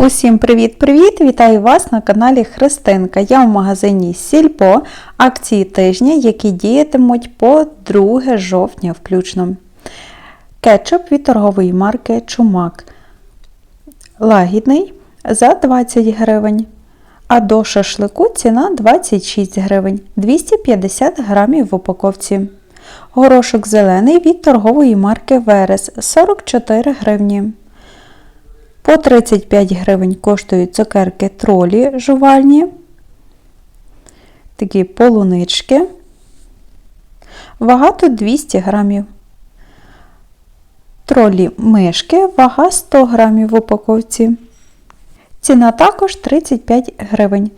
Усім привіт-привіт! Вітаю вас на каналі Христинка. Я в магазині Сільпо акції тижня, які діятимуть по 2 жовтня включно. Кетчуп від торгової марки Чумак. Лагідний за 20 гривень. А до шашлику ціна 26 гривень 250 грамів в упаковці. Горошок зелений від торгової марки Верес 44 гривні. По 35 гривень коштують цукерки тролі жувальні. Такі полунички. Вага тут 200 грамів. Тролі мишки, вага 100 грамів в упаковці. Ціна також 35 гривень.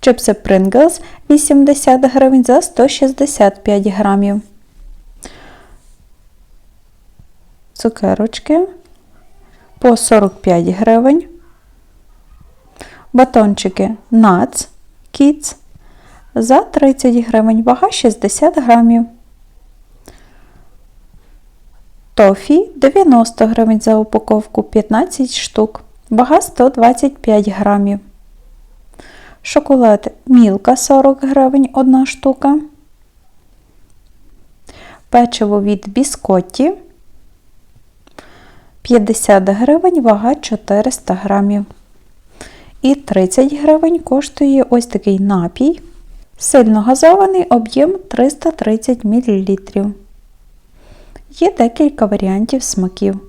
Чипси Pringles 80 гривень за 165 грамів. Цукерочки по 45 гривень. Батончики Nuts Kids за 30 гривень, вага 60 грамів. Тофі 90 гривень за упаковку 15 штук, вага 125 грамів. Шоколад Мілка 40 гривень 1 штука. Печиво від Біскотті 50 гривень, вага 400 грамів. І 30 гривень коштує ось такий напій. Сильно газований об'єм 330 мл. Є декілька варіантів смаків.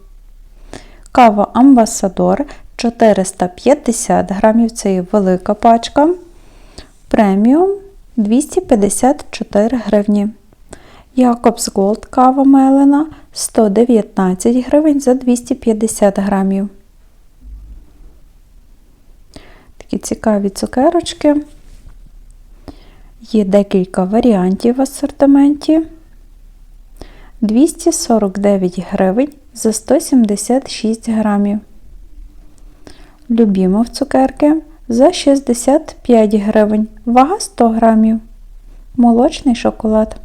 Кава Амбасадор 450 грамів це є велика пачка. Преміум 254 гривні. Якобс Голд кава мелена 119 гривень за 250 грамів. Такі цікаві цукерочки. Є декілька варіантів в асортименті. 249 гривень за 176 грамів. Любімов цукерки за 65 гривень, вага 100 грамів. Молочний шоколад.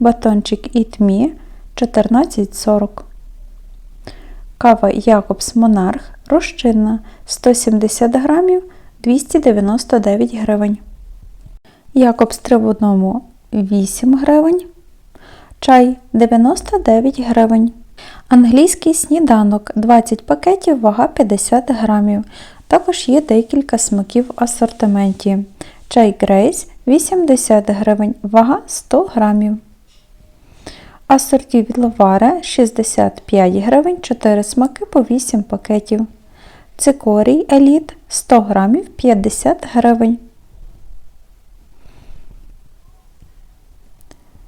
Батончик Eat Me 14,40. Кава Якобс Монарх розчинна 170 грамів 299 гривень. Якобс 3 в одному 8 гривень. Чай 99 гривень. Англійський сніданок 20 пакетів, вага 50 грамів. Також є декілька смаків в асортименті. Чай Грейс 80 гривень, вага 100 грамів. Асорті від Ловаре 65 гривень, 4 смаки по 8 пакетів. Цикорій Еліт 100 грамів 50 гривень.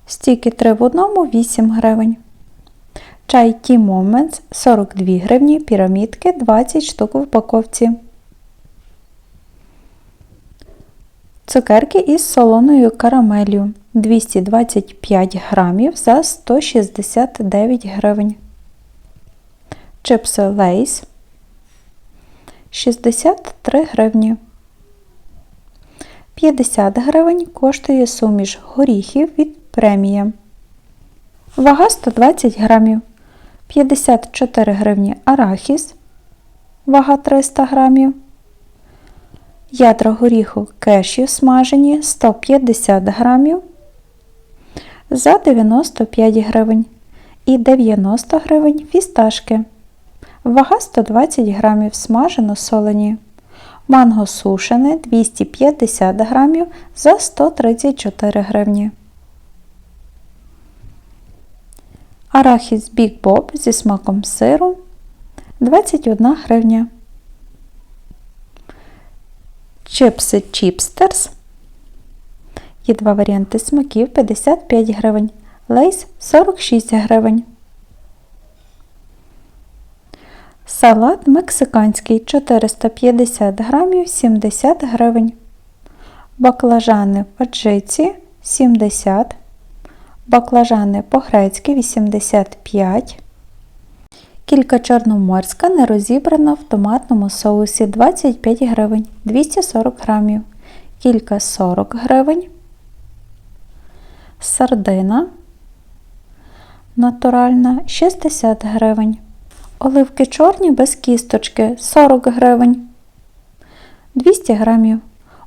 Стіки 3 в одному 8 гривень. Чай Tea Moments 42 гривні, пірамідки 20 штук в упаковці. Цукерки із солоною карамелью 225 грамів за 169 гривень. Чипси Лейс 63 гривні. 50 гривень коштує суміш горіхів від премія. Вага 120 грамів. 54 гривні арахіс. Вага 300 грамів. Ядра горіху кешю смажені 150 грамів за 95 гривень і 90 гривень фісташки. Вага 120 грамів смажено солені. Манго сушене 250 грамів за 134 гривні. Арахіс Big Bob зі смаком сиру 21 гривня. Чипси Чіпстерс. Є два варіанти смаків 55 гривень. Лейс 46 гривень. Салат мексиканський 450 грамів 70 гривень. Баклажани в аджиці 70 Баклажани по-грецьки 85 Кілька чорноморська не розібрана в томатному соусі 25 гривень 240 грамів. Кілька 40 гривень. Сардина натуральна 60 гривень. Оливки чорні без кісточки 40 гривень. 200 грамів.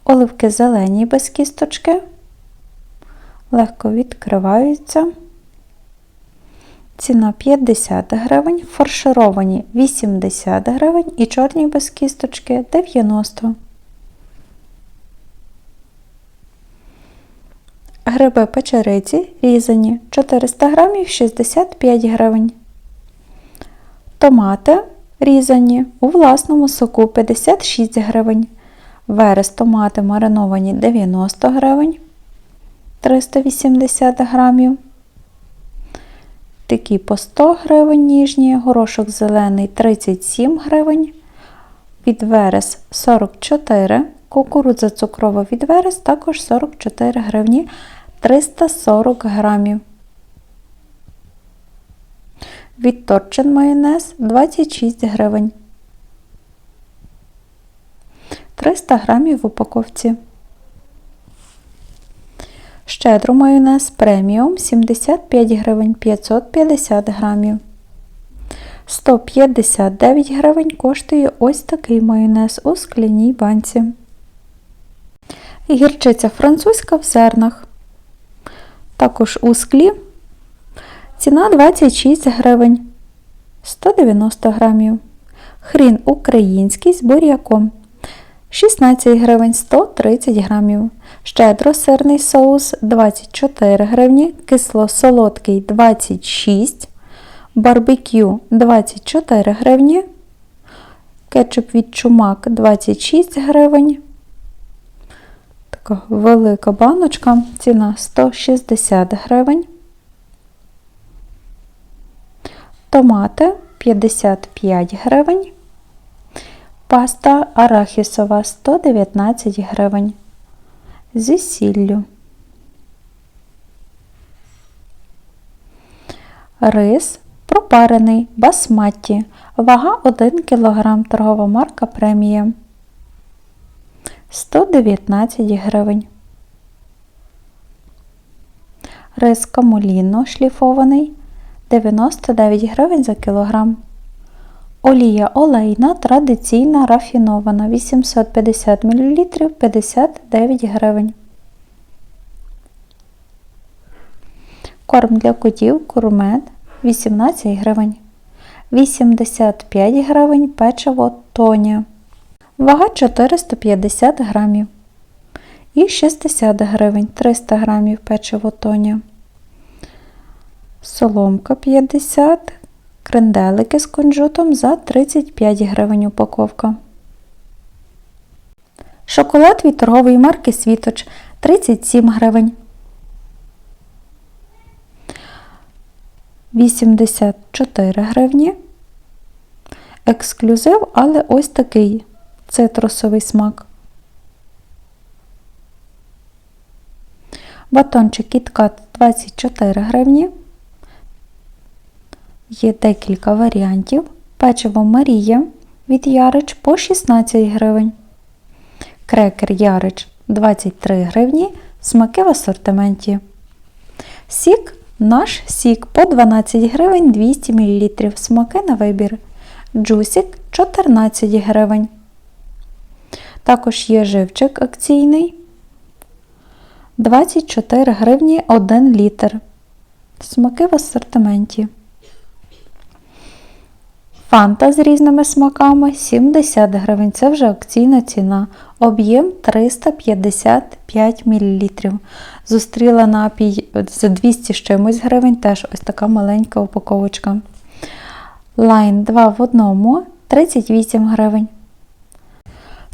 Оливки зелені без кісточки. Легко відкриваються. Ціна 50 гривень, фаршировані 80 гривень і чорні без кісточки 90. Гриби печериці різані 400 грамів 65 гривень. Томати різані у власному соку 56 гривень. Верес томати мариновані 90 гривень 380 грамів. Такі по 100 гривень ніжні, горошок зелений 37 гривень, від верес 44, кукурудза цукрова від верес також 44 гривні 340 грамів. Від торчин майонез 26 гривень. 300 грамів в упаковці. Щедро майонез преміум 75 гривень 550 грамів. 159 гривень коштує ось такий майонез у скляній банці. Гірчиця французька в зернах. Також у склі. Ціна 26 гривень 190 грамів. Хрін український з буряком 16 гривень 130 грамів. Щедро сирний соус 24 гривні, кисло-солодкий 26, барбекю 24 гривні, кетчуп від чумак 26 гривень. Велика баночка, ціна 160 гривень. Томати 55 гривень. Паста арахісова 119 гривень. Зі сіллю. Рис пропарений басматті. Вага 1 кг. Торгова марка премія. 119 гривень. Рис камуліно шліфований 99 гривень за кілограм. Олія олейна традиційна рафінована 850 мл 59 гривень. Корм для котів курмет 18 гривень. 85 гривень печиво тоня. Вага 450 грамів. І 60 гривень 300 грамів печиво тоня. Соломка 50 кренделики з кунжутом за 35 гривень упаковка. Шоколад від торгової марки Світоч 37 гривень. 84 гривні. Ексклюзив, але ось такий цитрусовий смак. Батончик KitKat 24 гривні. Є декілька варіантів. Печиво Марія від Ярич по 16 гривень. Крекер Ярич 23 гривні. Смаки в асортименті. Сік наш сік по 12 гривень 200 мл. Смаки на вибір. Джусік 14 гривень. Також є живчик акційний. 24 гривні 1 літр. Смаки в асортименті. Фанта з різними смаками 70 гривень. Це вже акційна ціна. Об'єм 355 мл. Зустріла напій за 200 з чимось гривень, теж ось така маленька упаковочка. Лайн 2 в одному 38 гривень.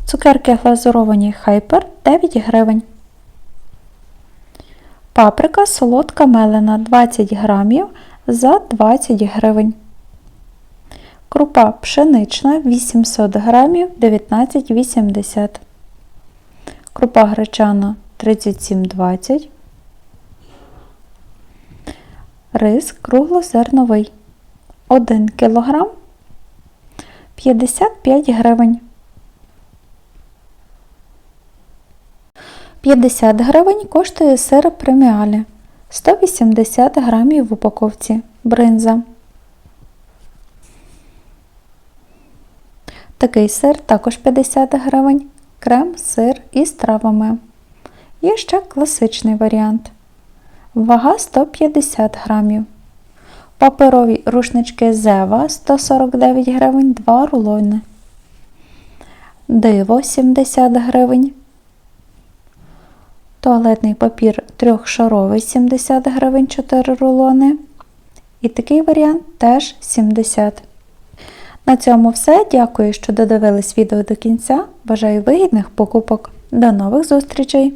Цукерки глазуровані хайпер 9 гривень. Паприка солодка мелена 20 грамів за 20 гривень. Крупа пшенична 800 грамів 19,80. Крупа гречана 37,20. Рис круглозерновий 1 кг 55 гривень. 50 гривень коштує сир преміалі 180 грамів в упаковці. Бринза. Такий сир також 50 гривень. крем, сир із травами. Є ще класичний варіант. Вага 150 грамів. Паперові рушнички Зева 149 гривень 2 рулони. Диво 70 гривень. Туалетний папір трьохшаровий 70 гривень 4 рулони. І такий варіант теж 70. На цьому все. Дякую, що додивились відео до кінця. Бажаю вигідних покупок. До нових зустрічей!